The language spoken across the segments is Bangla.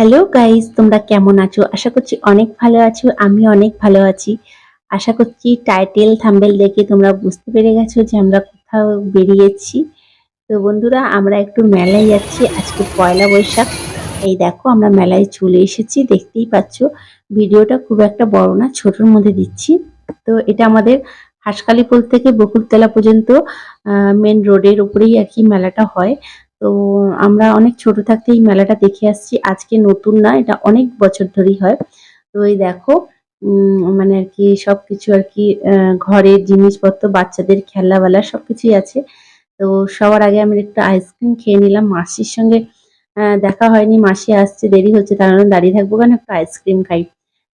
হ্যালো গাইস তোমরা কেমন আছো? আশা করছি অনেক ভালো আছো, আমি অনেক ভালো আছি। আশা করছি টাইটেল থাম্বেল দেখে তোমরা বুঝতে পেরে গেছো যে আমরা কোথাও বেরিয়েছি। তো বন্ধুরা, আমরা একটু মেলায় যাচ্ছি, আজকে পয়লা বৈশাখ। এই দেখো, আমরা মেলায় চলে এসেছি, দেখতেই পাচ্ছ। ভিডিওটা খুব একটা বড় না, ছোটর মধ্যে দিচ্ছি। তো এটা আমাদের হাঁসকালিপোল থেকে বকুলতলা পর্যন্ত মেন রোডের উপরেই আর কি মেলাটা হয়। তো আমরা অনেক ছোট থাকতে এই মেলাটা দেখে আসছি। আজকে নতুন না, এটা অনেক বছর ধরেই হয়। তো এই দেখো মানে আর কি সবকিছু আর কি ঘরের জিনিসপত্র, বাচ্চাদের খেলনাবেলা সবকিছুই আছে। তো সবার আগে আমি একটু আইসক্রিম খেয়ে নিলাম। মাসির সঙ্গে দেখা হয়নি। মাসি আসছে, দেরি হচ্ছে, তার জন্য দাঁড়িয়ে থাকব কেন? একটু আইসক্রিম খাই।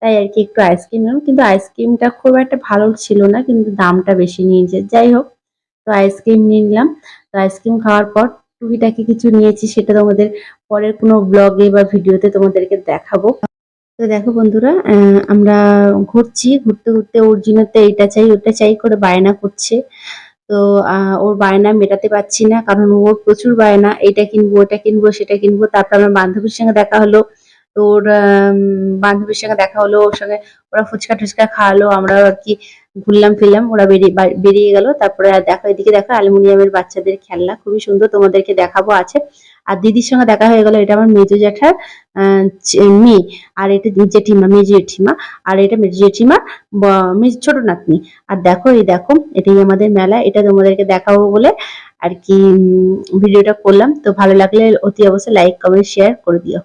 তাই আর কি একটু আইসক্রিম নিলাম। কিন্তু আইসক্রিমটা খুব একটা ভালো ছিল না, কিন্তু দামটা বেশি নিয়েছে। যাই হোক, তো আইসক্রিম নিয়ে নিলাম। তো আইসক্রিম খাওয়ার পর টুকিটাকি কিছু নিয়েছি, সেটা তোমাদের পরের কোনো ব্লগে বা ভিডিওতে তোমাদেরকে দেখাবো। তো দেখো বন্ধুরা আমরা ঘুরছি, ঘুরতে ঘুরতে অর্জুনের তো এইটা চাই, ওটা চাই করে বায়না করছে। তো ওর বায়না মেটাতে পারছি না, কারণ ওর প্রচুর বায়না এটা কিনবো, ওটা কিনবো, সেটা কিনবো। তারপর আমার বান্ধবীর সঙ্গে দেখা হলো, তো ওর বান্ধবীর সঙ্গে দেখা হলো, ওর সঙ্গে ওরা ফুচকা টুচকা খাওয়ালো, আমরা আর কি ঘুরলাম, ফিরলাম, ওরা বেরিয়ে বেরিয়ে গেল। তারপরে দেখো, এদিকে দেখো, অ্যালুমিনিয়ামের বাচ্চাদের খেলনা। খুবই সুন্দর, তোমাদেরকে দেখাবো আছে। আর দিদির সঙ্গে দেখা হয়ে গেল, এটা আমার মেজো জ্যাঠার মেয়ে। আর এটা জেঠিমা মেজো জেঠিমা আর এটা মেজো জেঠিমা ছোট নাতনি। আর দেখো, এই দেখো, এটাই আমাদের মেলা, এটা তোমাদেরকে দেখাবো বলে আর কি ভিডিওটা করলাম। তো ভালো লাগলে অতি অবশ্যই লাইক কমেন্ট শেয়ার করে দিও।